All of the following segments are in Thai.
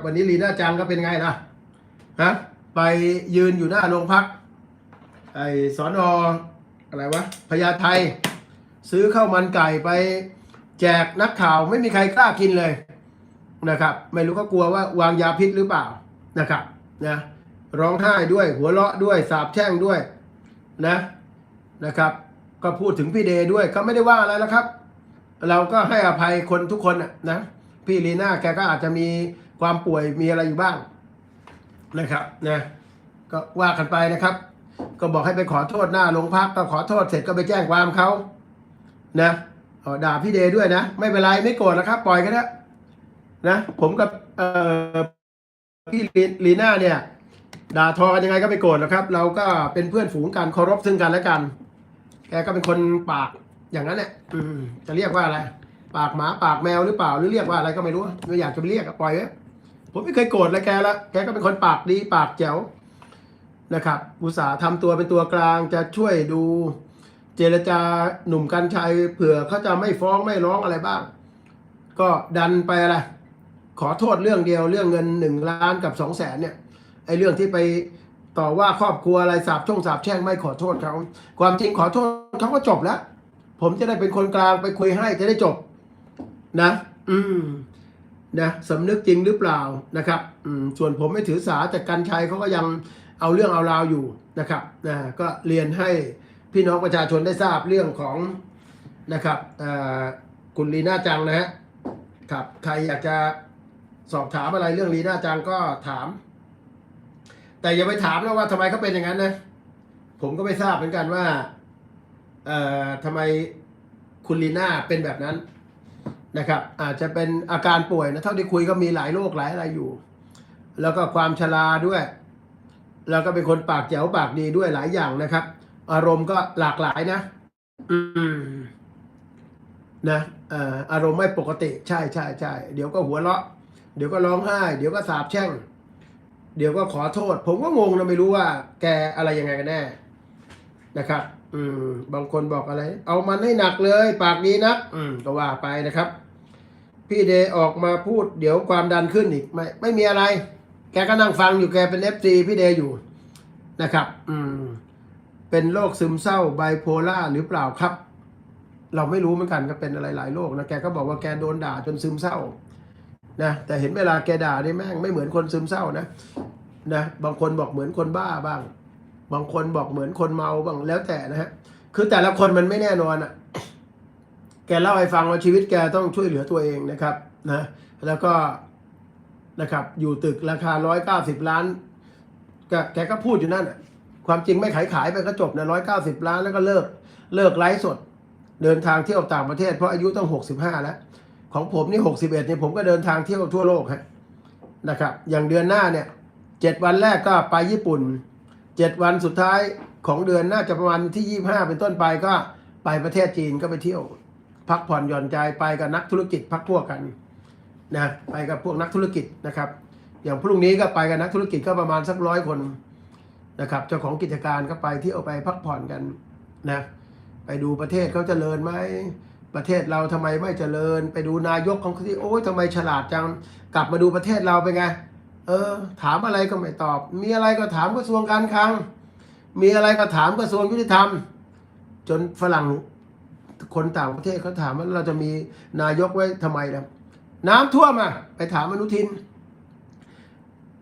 กับวันนี้ลีน่าจังก็เป็นไงล่ะฮะไปยืนอยู่หน้าโรงพักไอสอนออะไรวะพญาไทซื้อข้าวมันไก่ไปแจกนักข่าวไม่มีใครกล้ากินเลยนะครับ ไม่รู้ก็กลัวว่าวางยาพิษหรือเปล่านะครับนะร้องไห้ด้วยหัวเราะด้วยสาบแช่งด้วยนะนะครับ ก็พูดถึงพี่เดย์ด้วยก็ไม่ได้ว่าอะไรแล้วครับ เราก็ให้อภัยคนทุกคนนะพี่ลีน่าแกก็อาจจะมี ความป่วยมีอะไรอยู่บ้างนะครับนะก็ว่ากันไปนะครับ ก็บอกให้ไปขอโทษหน้าโรงพักก็ขอโทษเสร็จก็ไปแจ้งความเขานะด่าพี่เดด้วยนะ ไม่เป็นไรไม่โกรธนะครับ ปล่อยกันนะนะ ผมกับพี่ลีลีน่าเนี่ย ด่าทอกันยังไงก็ไม่โกรธนะครับ เราก็เป็นเพื่อนฝูงกันเคารพซึ่งกันและกัน แกก็เป็นคนปากอย่างนั้นเนี่ยจะเรียกว่าอะไร ปากหมาปากแมวหรือเปล่าหรือเรียกว่าอะไรก็ไม่รู้ไม่อยากจะไปเรียกปล่อยไว้ ผมไม่เคยโกรธเลยแกละแกก็เป็นคนปากดีปากแจ๋วนะครับอุตสาห์ทำตัวเป็นตัวกลางจะช่วยดูเจรจาหนุ่มกัญชัยเผื่อเขาจะไม่ฟ้องไม่ร้องอะไรบ้าง ก็ดันไปอะไรขอโทษเรื่องเดียวเรื่องเงินหนึ่งล้านกับสองแสนเนี่ยไอ้เรื่องที่ไปต่อว่าครอบครัวอะไรสาบช่องสาบแช่งไม่ขอโทษเขาความจริงขอโทษเขาก็จบแล้ว ผมจะได้เป็นคนกลางไปคุยให้จะได้จบ นะ อืม นะสำนึกจริงหรือเปล่านะครับส่วนผมไม่ถือสาแต่กันชัยเขาก็ยังเอาเรื่องเอาราวอยู่นะครับนะก็เรียนให้พี่น้องประชาชนได้ทราบเรื่องของนะครับคุณลีน่าจังนะฮะครับใครอยากจะสอบถามอะไรเรื่องลีน่าจังก็ถาม แต่อย่าไปถามนะว่าทำไมเขาเป็นอย่างนั้นนะผมก็ไม่ทราบเหมือนกันว่าเอ่อทำไมคุณลีน่าเป็นแบบนั้น นะครับ อาจจะเป็นอาการป่วยนะเท่าที่คุยก็มีหลายโรคหลายอะไรอยู่ แล้วก็ความชราด้วย แล้วก็เป็นคนปากแจ๋วปากดีด้วยหลายอย่างนะครับ อารมณ์ก็หลากหลายนะ อืมนะเอ่ออารมณ์ไม่ปกติใช่ใช่ใช่เดี๋ยวก็หัวเราะ เดี๋ยวก็ร้องไห้ เดี๋ยวก็สาบแช่ง เดี๋ยวก็ขอโทษ ผมก็งงนะไม่รู้ว่า แกอะไรยังไงกันแน่นะครับ อืม บางคนบอกอะไร เอามันให้หนักเลย ปากดีนัก อืมก็ว่าไปนะครับ พี่เดย์ออกมาพูดเดี๋ยวความดันขึ้นอีกไม่ไม่มีอะไร แกก็นั่งฟังอยู่แกเป็นเอฟซีพี่เดย์อยู่นะครับ อืม เป็นโรคซึมเศร้าไบโพล่าหรือเปล่าครับ เราไม่รู้เหมือนกันก็เป็นอะไรหลายโรคนะแกก็บอกว่าแกโดนด่าจนซึมเศร้านะแต่เห็นเวลาแกด่านี่แม่งไม่เหมือนคนซึมเศร้านะนะบางคนบอกเหมือนคนบ้าบ้าง บางคนบอกเหมือนคนเมาบ้างแล้วแต่นะฮะคือแต่ละคนมันไม่แน่นอนอะ แกเล่าให้ฟังว่าชีวิตแกต้องช่วยเหลือตัวเองนะครับนะแล้วก็นะครับอยู่ตึกราคาร้อยเก้าสิบล้านแกแกก็พูดอยู่นั่นอะความจริงไม่ขายขายไปก็จบนะร้อยเก้าสิบล้านแล้วก็เลิกเลิกไลฟ์สด เดินทางเที่ยวต่างประเทศเพราะอายุต้องหกสิบห้าแล้ว ของผมนี่หกสิบเนี่ยผมก็เดินทางเที่ยวทั่วโลกฮะนะครับอย่างเดือนหน้าเนี่ยเจ็ดวันแรกก็ไปญี่ปุ่นเจ็ดวันสุดท้ายของเดือนน่าจะประมาณที่ยี่ห้าเป็นต้นไปก็ไปประเทศจีนก็ไปเที่ยว พักผ่อนหย่อนใจไปกับนักธุรกิจพักพวกกันนะไปกับพวกนักธุรกิจนะครับ อย่างพรุ่งนี้ก็ไปกับนักธุรกิจก็ประมาณสักร้อยคนนะครับเจ้าของกิจการก็ไปเที่ยวไปพักผ่อนกันนะไปดูประเทศเขาเจริญไหมประเทศเราทำไมไม่เจริญ ไปดูนายกของเขาที่โอ้ยทำไมฉลาดจังกลับมาดูประเทศเราเป็นไงเออ ถามอะไรก็ไม่ตอบ มีอะไรก็ถามกระทรวงการคลังมีอะไรก็ถามกระทรวงยุติธรรม จนฝรั่ง คนต่างประเทศเขาถามว่าเราจะมีนายกไว้ทำไมนะน้ำท่วมอะไปถามอนุทิน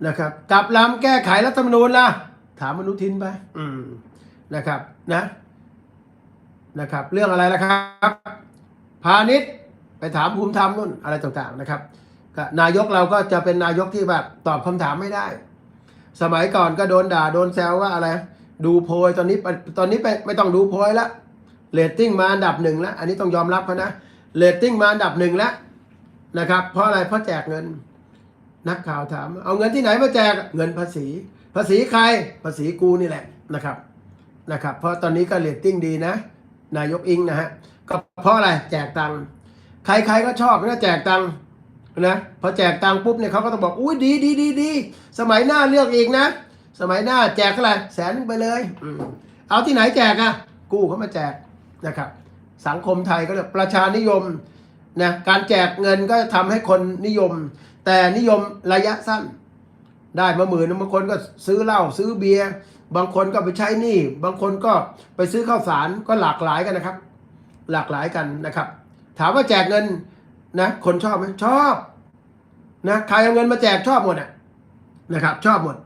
นะครับกลับลำแก้ไขรัฐธรรมนูญล่ะ ถามอนุทินไปอืมนะครับนะนะครับ เรื่องอะไรล่ะครับ พาณิชย์ไปถามภูมิธรรมนู่นอะไรต่างๆนะครับนายกเราก็จะเป็นนายกที่แบบตอบคำถามไม่ได้ สมัยก่อนก็โดนด่าโดนแซวว่าอะไร ดูโพยตอนนี้ตอนนี้ไปไม่ต้องดูโพยละ เรตติ้งมาอันดับหนึ่งแล้ว อันนี้ต้องยอมรับเขานะเรตติ้งมาอันดับหนึ่งแล้วนะครับ เพราะอะไรเพราะแจกเงิน นักข่าวถาม เอาเงินที่ไหนมาแจกเงินภาษี ภาษีใครภาษีกูนี่แหละนะครับนะครับ เพราะตอนนี้ก็เรตติ้งดีนะ นายกอิงนะฮะก็เพราะอะไรแจกตังค์ใครๆก็ชอบนะแจกตังค์นะพอแจกตังค์ปุ๊บเนี่ยเขาก็ต้องบอกอุ้ยดีดีดีดีสมัยหน้าเลือกอีกนะ สมัยหน้าแจกเท่าไหร่แสนไปเลยอเอาที่ไหนแจกอะกูเขามาแจก นะครับสังคมไทยก็เรียกประชานิยมนะการแจกเงินก็ทำให้คนนิยม แต่นิยมระยะสั้น ได้มาหมื่นบางคนก็ซื้อเหล้าซื้อเบียร์บางคนก็ไปใช้หนี้บางคนก็ไปซื้อข้าวสารก็หลากหลายกันนะครับ หลากหลายกันนะครับ ถามว่าแจกเงินนะคนชอบไหมชอบนะใครเอาเงินมาแจกชอบหมดอะนะครับ ชอบหมด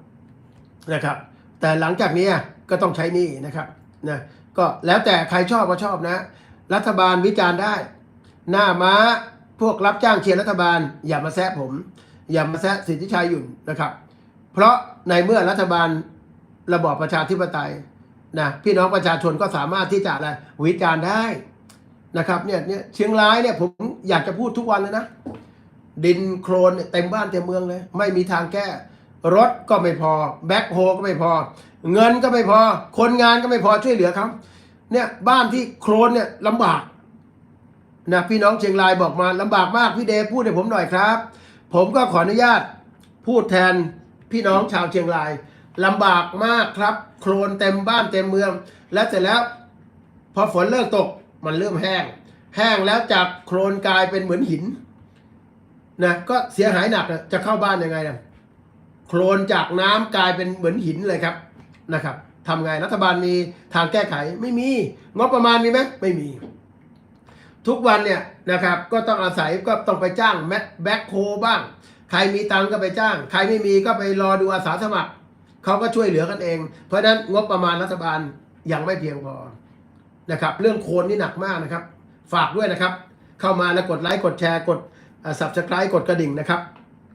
นะครับ แต่หลังจากนี้ก็ต้องใช้หนี้นะครับนะ ก็แล้วแต่ใครชอบก็ชอบนะ รัฐบาลวิจารณ์ได้ หน้าม้าพวกรับจ้างเชียร์รัฐบาล อย่ามาแซะผม อย่ามาแซะสิทธิชัยหยุ่นนะครับ เพราะในเมื่อรัฐบาลระบอบประชาธิปไตยนะพี่น้องประชาชนก็สามารถที่จะอะไรวิจารณ์ได้นะครับเนี่ยเนี่ยเชียงรายเนี่ยผมอยากจะพูดทุกวันเลยนะ ดินโครนเต็มบ้านเต็มเมืองเลย ไม่มีทางแก้ รถก็ไม่พอ แบ็คโฮก็ไม่พอ เงินก็ไม่พอ คนงานก็ไม่พอช่วยเหลือเขาเนี่ยบ้านที่โครนเนี่ยลำบากนะพี่น้องเชียงรายบอกมาลำบากมากพี่เดพูดให้ผมหน่อยครับ ผมก็ขออนุญาตพูดแทนพี่น้องชาวเชียงรายลำบากมากครับ โครนเต็มบ้านเต็มเมือง และเสร็จแล้ว พอฝนเลิกตกมันเริ่มแห้ง แห้งแล้วจากโครนกลายเป็นเหมือนหินนะก็เสียหายหนักนะจะเข้าบ้านยังไงนะ ครนจากน้ำกลายเป็นเหมือนหินเลยครับนะครับทำไงรัฐบาลมีทางแก้ไขไม่มีงบประมาณมีไหมไม่มี ทุกวันเนี่ยนะครับก็ต้องอาศัยก็ต้องไปจ้างแแบ็คโฮบ้าง ใครมีตังก็ไปจ้าง ใครไม่มีก็ไปรอดูอาสาสมัครเขาก็ช่วยเหลือกันเอง เพราะฉะนั้นงบประมาณรัฐบาลยังไม่เพียงพอนะครับเรื่องโคลนนี่หนักมากนะครับ ฝากด้วยนะครับ เข้ามาแล้วกดไลค์กดแชร์กดสับสไครต์กดกระดิ่งนะครับ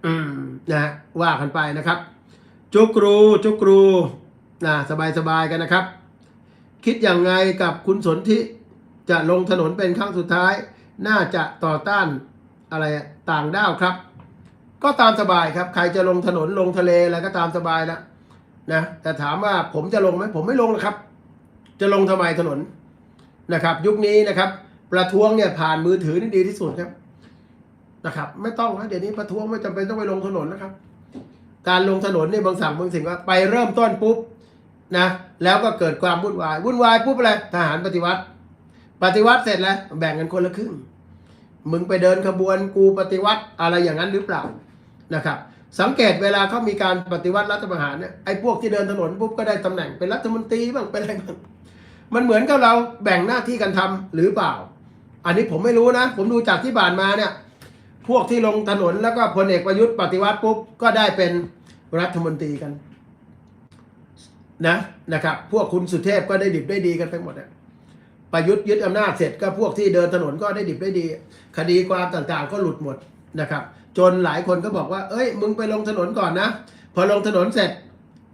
อืมนะฮะว่ากันไปนะครับ จุกรูจุกรูนะสบายสบายกันนะครับ คิดอย่างไงกับคุณสนธิจะลงถนนเป็นครั้งสุดท้าย น่าจะต่อต้านอะไรต่างด้าวครับ ก็ตามสบายครับ ใครจะลงถนนลงทะเลอะไรก็ตามสบายแล้วนะแต่ถามว่าผมจะลงไหมผมไม่ลงนะครับ จะลงทำไมถนนนะครับ ยุคนี้นะครับ ประท้วงเนี่ยผ่านมือถือนี่ดีที่สุดครับ นะครับ ไม่ต้องนะเดี๋ยวนี้ประท้วงไม่จำเป็นต้องไปลงถนนนะครับ การลงถนนเนี่ยบางสั่งบางสิ่งว่าไปเริ่มต้นปุ๊บนะแล้วก็เกิดความวุ่นวายวุ่นวายปุ๊บอะไรทหารปฏิวัติ ปฏิวัติเสร็จแล้วแบ่งกันคนละครึ่งมึงไปเดินขบวนกูปฏิวัติอะไรอย่างนั้นหรือเปล่านะครับ สังเกตเวลาเขามีการปฏิวัติรัฐประหารเนี่ยไอ้พวกที่เดินถนนปุ๊บก็ได้ตำแหน่งเป็นรัฐมนตรีบ้างเป็นอะไรบ้างมันเหมือนกับเราแบ่งหน้าที่กันทำหรือเปล่า อันนี้ผมไม่รู้นะ ผมดูจากที่ผ่านมาเนี่ย พวกที่ลงถนนแล้วก็พลเอกประยุทธ์ปฏิวัติปุ๊บก็ได้เป็นรัฐมนตรีกันนะนะครับ พวกคุณสุเทพก็ได้ดิบได้ดีกันไปหมดอะประยุทธ์ยึดอำนาจเสร็จก็พวกที่เดินถนนก็ได้ดิบได้ดี คดีความต่างๆ ก็หลุดหมดนะครับ จนหลายคนก็บอกว่า เอ้ย มึงไปลงถนนก่อนนะพอลงถนนเสร็จ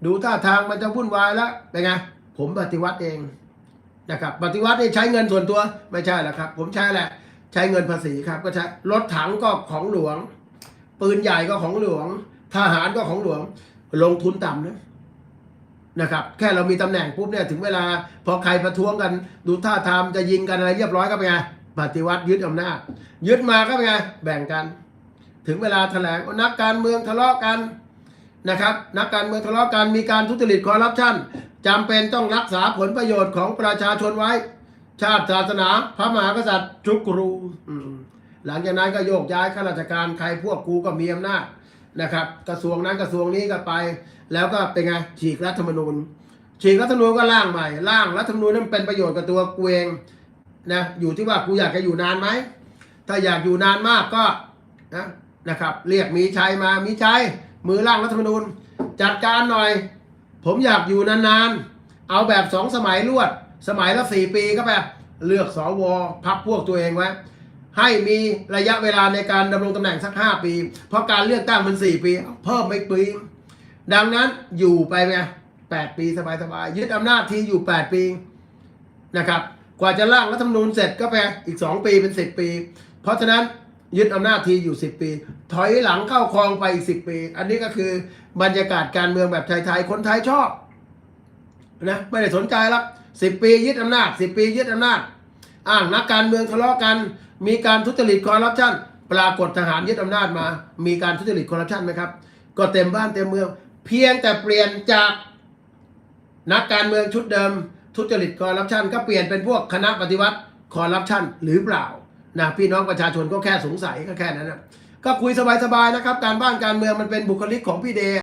ดูท่าทางมันจะวุ่นวายแล้วเป็นไงผมปฏิวัติเองนะครับ ปฏิวัตินี่ใช้เงินส่วนตัวไม่ใช่หรอกครับ ผมใช้แหละ ใช้เงินภาษีครับ ก็ใช้รถถังก็ของหลวง ปืนใหญ่ก็ของหลวง ทหารก็ของหลวง ลงทุนต่ำนะนะครับ แค่เรามีตำแหน่งปุ๊บเนี่ยถึงเวลา พอใครประท้วงกัน ดูท่าทางจะยิงกันอะไรเรียบร้อยก็เป็นไงปฏิวัติยึดอำนาจ ยึดมาก็เป็นไงแบ่งกัน ถึงเวลาแถลงนักการเมืองทะเลาะกันนะครับ นักการเมืองทะเลาะกันมีการทุจริตคอร์รัปชันจำเป็นต้องรักษาผลประโยชน์ของประชาชนไว้ ชาติศาสนาพระมหากษัตริย์ทุกรูอืมหลังจากนั้นก็โยกย้ายข้าราชการใครพวกกูก็มีอำนาจนะครับ กระทรวงนั้นกระทรวงนี้ก็ไป แล้วก็เป็นไงฉีกรัฐธรรมนูญฉีกรัฐธรรมนูญก็ร่างใหม่ร่างรัฐธรรมนูญนั้นเป็นประโยชน์กับตัวกูเองนะอยู่ที่ว่ากูอยากจะอยู่นานไหมถ้าอยากอยู่นานมากก็นะนะครับ เรียกมีชัยมามีชัยมือร่างรัฐธรรมนูญ จัดการหน่อย ผมอยากอยู่นานๆเอาแบบสองสมัยรวด สมัยละสี่ปีก็แบบเลือกสวพักพวกตัวเองไว้ให้มีระยะเวลาในการดำรงตำแหน่งสักห้าปี เพราะการเลือกตั้งมันสี่ปี เพิ่มไปปี ดังนั้นอยู่ไปไงแปดปีสบายๆยึดอำนาจทีอยู่แปดปีนะครับ กว่าจะร่างรัฐธรรมนูญเสร็จก็ไปอีกสองปีเป็นสิบปี เพราะฉะนั้นยึดอำนาจทีอยู่สิบปี ถอยหลังเข้าคลองไปอีกสิบปี อันนี้ก็คือบรรยากาศการเมืองแบบไทยๆคนไทยชอบ นะไม่ได้สนใจหรอกสิบปียึดอำนาจสิบปียึดอำนาจอ้างนักการเมืองทะเลาะกัน มีการทุจริตคอร์รัปชันปรากฏทหารยึดอำนาจมา มีการทุจริตคอร์รัปชันไหมครับ ก็เต็มบ้านเต็มเมือง เพียงแต่เปลี่ยนจากนักการเมืองชุดเดิม ทุจริตคอร์รัปชันก็เปลี่ยนเป็นพวกคณะปฏิวัติคอร์รัปชันหรือเปล่านะพี่น้องประชาชนก็แค่สงสัยก็แค่นั้นนะก็คุยสบายๆนะครับ การบ้านการเมืองมันเป็นบุคลิกของพี่เด